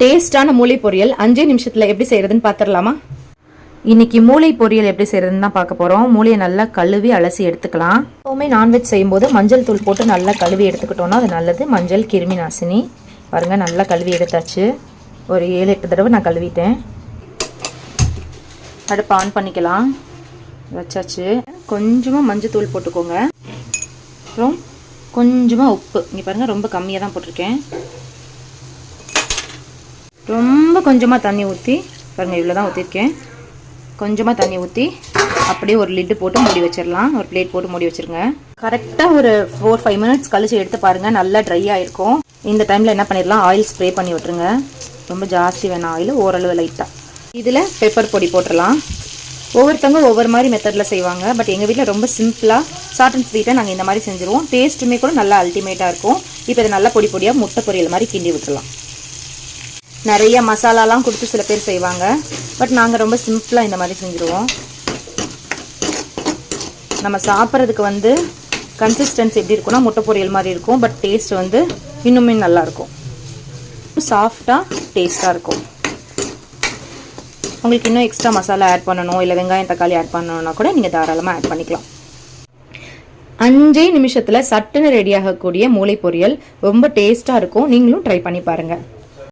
டேஸ்டான மூளை பொரியல் அஞ்சே நிமிஷத்தில் எப்படி செய்கிறதுன்னு பார்த்துடலாமா இன்னைக்கு மூளை பொரியல் எப்படி செய்கிறதுன்னு தான் பார்க்க போகிறோம் மூளையை நல்லா கழுவி அலசி எடுத்துக்கலாம். எப்போவுமே நான்வெஜ் செய்யும்போது மஞ்சள் தூள் போட்டு நல்லா கழுவி எடுத்துக்கிட்டோன்னா அது நல்லது. மஞ்சள் கிருமி நாசினி. பாருங்க நல்லா கழுவி எடுத்தாச்சு. ஒரு ஏழு எட்டு தடவை நான் கழுவிட்டேன். அடுப்பு ஆன் பண்ணிக்கலாம். வச்சாச்சு. கொஞ்சமாக மஞ்சள் தூள் போட்டுக்கோங்க. அப்புறம் கொஞ்சமாக உப்பு. இங்கே பாருங்கள் ரொம்ப கம்மியாக தான் போட்டிருக்கேன். ரொம்ப கொஞ்சமாக தண்ணி ஊற்றி பாருங்கள் இவ்வளோ தான் ஊற்றிருக்கேன் கொஞ்சமாக தண்ணி ஊற்றி அப்படியே ஒரு லிட்டு போட்டு மூடி வச்சிடலாம் ஒரு பிளேட் போட்டு மூடி வச்சிருங்க. கரெக்டாக ஒரு ஃபோர் ஃபைவ் மினிட்ஸ் கழிச்சு எடுத்து பாருங்கள் நல்லா ட்ரை ஆகிருக்கும் இந்த டைமில் என்ன பண்ணிடலாம் ஆயில் ஸ்ப்ரே பண்ணி விட்டுருங்க. ரொம்ப ஜாஸ்தி வேணாம் ஆயில் ஓரளவு லைட்டாக இதில் பெப்பர் பொடி போட்டுடலாம் ஒவ்வொருத்தவங்க ஒவ்வொரு மாதிரி மெத்தடில் செய்வாங்க. பட் எங்கள் வீட்டில் ரொம்ப சிம்பிளாக ஷார்ட் அண்ட் ஸ்வீட்டாக நாங்கள் இந்த மாதிரி செஞ்சுருவோம். டேஸ்ட்டுமே கூட நல்லா அல்டிமேட்டாக இருக்கும். இப்போ இதை நல்லா பொடி பொடியாக முட்டை பொரியல் மாதிரி கிண்டி விட்டுலாம் நிறைய மசாலாலாம் கொடுத்து சில பேர் செய்வாங்க. பட் நாங்கள் ரொம்ப சிம்பிளாக இந்த மாதிரி செஞ்சுருவோம். நம்ம சாப்பிட்றதுக்கு வந்து கன்சிஸ்டன்சி எப்படி இருக்கும்னா முட்டை பொரியல் மாதிரி இருக்கும். பட் டேஸ்ட் வந்து இன்னுமே நல்லா இருக்கும். சாஃப்டாக டேஸ்ட்டாக இருக்கும். உங்களுக்கு இன்னும் எக்ஸ்ட்ரா மசாலா ஆட் பண்ணணும் இல்லை வெங்காயம் தக்காளி ஆட் பண்ணணும்னா கூட நீங்கள் தாராளமாக ஆட் பண்ணிக்கலாம். அஞ்சே நிமிஷத்தில் சட்டுன்னு ரெடியாகக்கூடிய மூளை பொரியல் ரொம்ப டேஸ்ட்டாக இருக்கும். நீங்களும் ட்ரை பண்ணி பாருங்கள்